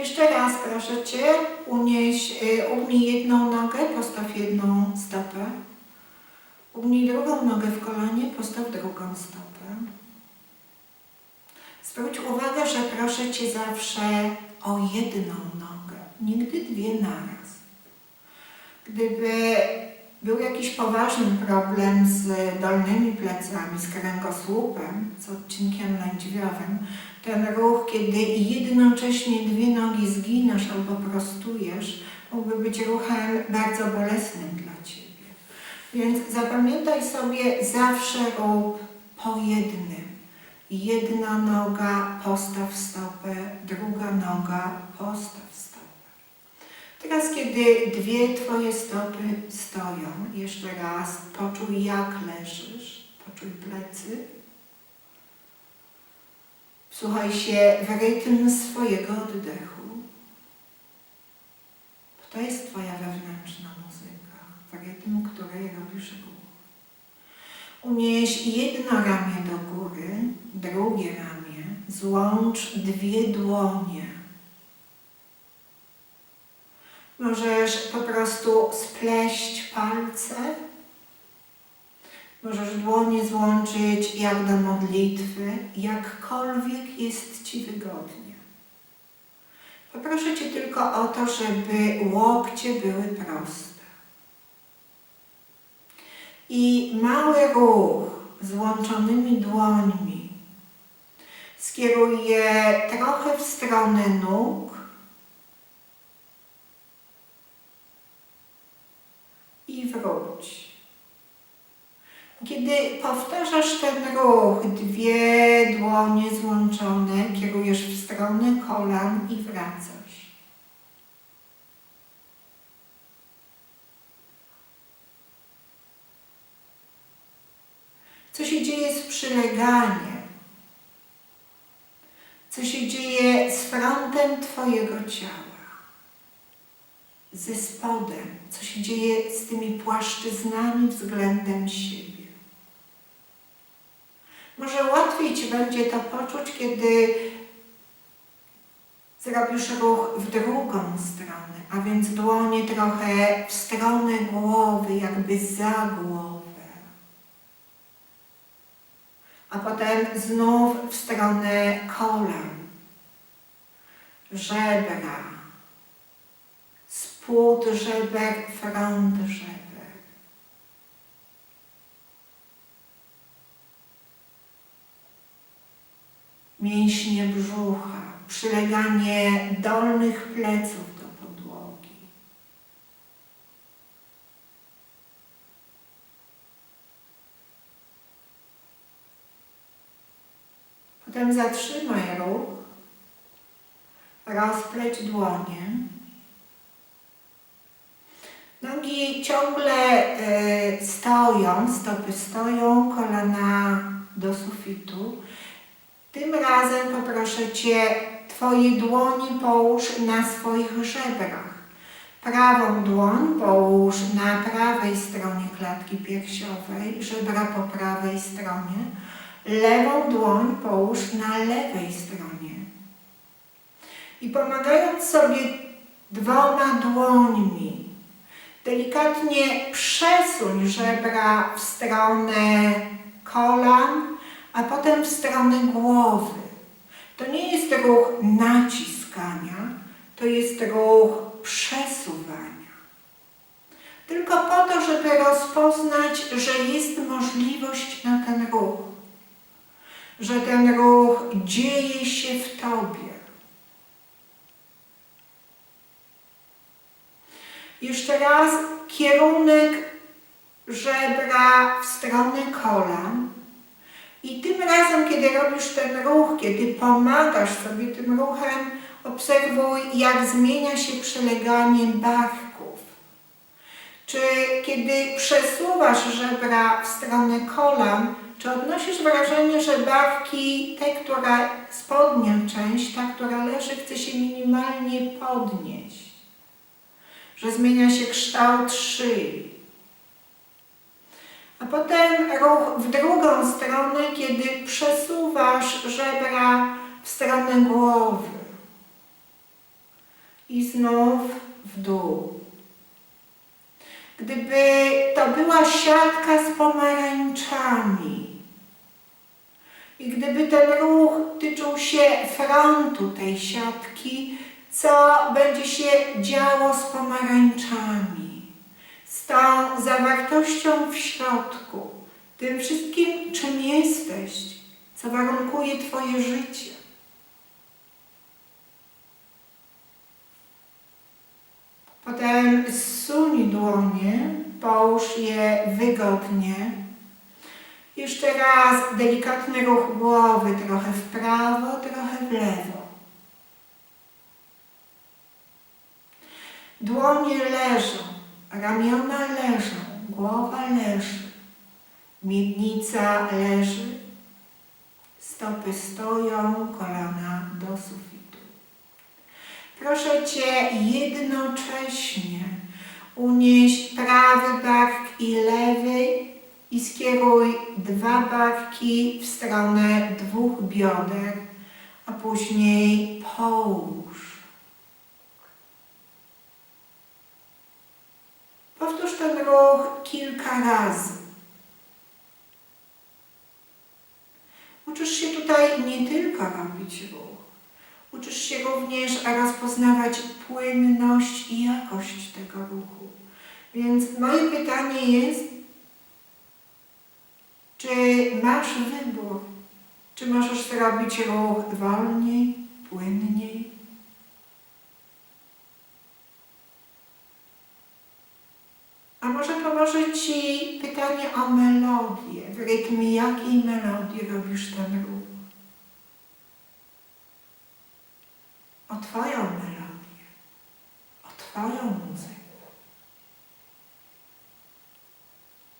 Jeszcze raz proszę Cię, unieś, y, ugnij jedną nogę, postaw jedną stopę. Ugnij drugą nogę w kolanie, postaw drugą stopę. Zwróć uwagę, że proszę Cię zawsze o jedną nogę, nigdy dwie naraz. Gdyby był jakiś poważny problem z dolnymi plecami, z kręgosłupem, z odcinkiem lędźwiowym, ten ruch, kiedy jednocześnie dwie nogi zginasz albo prostujesz, mógłby być ruchem bardzo bolesnym dla Ciebie. Więc zapamiętaj sobie, zawsze rób po jednym. Jedna noga, postaw stopę, druga noga, postaw stopę. Teraz, kiedy dwie Twoje stopy stoją, jeszcze raz poczuj, jak leżysz, poczuj plecy. Wsłuchaj się w rytm swojego oddechu. To jest Twoja wewnętrzna muzyka, rytm której robisz ruch. Unieś jedno ramię do góry, drugie ramię, złącz dwie dłonie. Możesz po prostu spleść palce. Możesz dłonie złączyć jak do modlitwy, jakkolwiek jest Ci wygodnie. Poproszę Cię tylko o to, żeby łokcie były proste. I mały ruch złączonymi dłońmi skieruj je trochę w stronę nóg i wróć. Kiedy powtarzasz ten ruch, dwie dłonie złączone, kierujesz w stronę kolan i wracasz. Co się dzieje z przyleganiem? Co się dzieje z frontem Twojego ciała? Ze spodem? Co się dzieje z tymi płaszczyznami względem siebie? Może łatwiej Ci będzie to poczuć, kiedy zrobisz ruch w drugą stronę, a więc dłonie trochę w stronę głowy, jakby za głowę. A potem znów w stronę kolan, żebra, spód żeber, front żeber. Mięśnie brzucha, przyleganie dolnych pleców do podłogi. Potem zatrzymaj ruch, rozpleć dłonie. Nogi ciągle y, stoją, stopy stoją, kolana do sufitu. Tym razem poproszę Cię, Twoje dłonie połóż na swoich żebrach. Prawą dłoń połóż na prawej stronie klatki piersiowej, żebra po prawej stronie. Lewą dłoń połóż na lewej stronie. I pomagając sobie dwoma dłońmi, delikatnie przesuń żebra w stronę kolan, a potem w stronę głowy. To nie jest ruch naciskania, to jest ruch przesuwania. Tylko po to, żeby rozpoznać, że jest możliwość na ten ruch, że ten ruch dzieje się w Tobie. Jeszcze raz kierunek żebra w stronę kolan, i tym razem, kiedy robisz ten ruch, kiedy pomagasz sobie tym ruchem, obserwuj, jak zmienia się przeleganie barków. Czy kiedy przesuwasz żebra w stronę kolan, czy odnosisz wrażenie, że barki, te, która spodnia część, ta, która leży, chce się minimalnie podnieść? Że zmienia się kształt szyi a potem ruch w drugą stronę, kiedy przesuwasz żebra w stronę głowy. i znów w dół. Gdyby to była siatka z pomarańczami i gdyby ten ruch tyczył się frontu tej siatki, co będzie się działo z pomarańczami, tą zawartością w środku, tym wszystkim, czym jesteś, co warunkuje Twoje życie. Potem zsuń dłonie, połóż je wygodnie. Jeszcze raz delikatny ruch głowy, trochę w prawo, trochę w lewo. Dłonie leżą, ramiona leżą, głowa leży, miednica leży, stopy stoją, kolana do sufitu. Proszę Cię jednocześnie unieś prawy bark i lewy i skieruj dwa barki w stronę dwóch bioder, a później połóż. Powtórz ten ruch kilka razy. Uczysz się tutaj nie tylko robić ruch, uczysz się również rozpoznawać płynność i jakość tego ruchu. Więc moje pytanie jest, czy masz wybór? Czy możesz zrobić ruch wolniej, płynniej? A może Ci pytanie o melodię. W rytmie jakiej melodii robisz ten ruch? O Twoją melodię, o Twoją muzykę.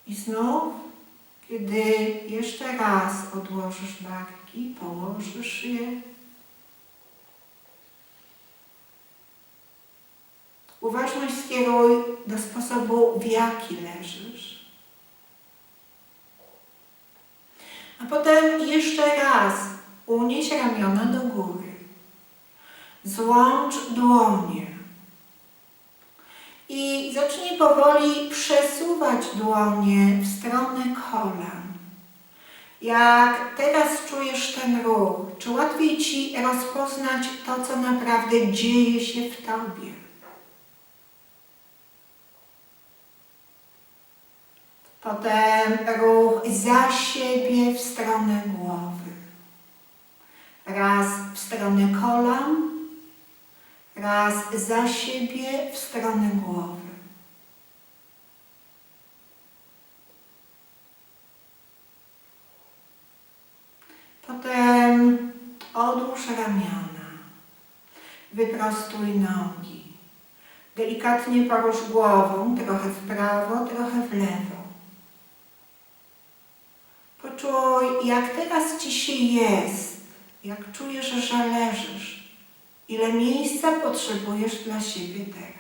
I znów, kiedy jeszcze raz odłożysz barki, położysz je, Uważność skieruj do sposobu, w jaki leżysz. A potem jeszcze raz unieś ramiona do góry. Złącz dłonie. I zacznij powoli przesuwać dłonie w stronę kolan. Jak teraz czujesz ten ruch, czy łatwiej Ci rozpoznać to, co naprawdę dzieje się w Tobie? Potem ruch za siebie w stronę głowy. Raz w stronę kolan, raz za siebie w stronę głowy. Potem odłóż ramiona, wyprostuj nogi. Delikatnie porusz głową, trochę w prawo, trochę w lewo. Poczuj, jak teraz Ci się jest, jak czujesz, że leżysz, ile miejsca potrzebujesz dla siebie teraz.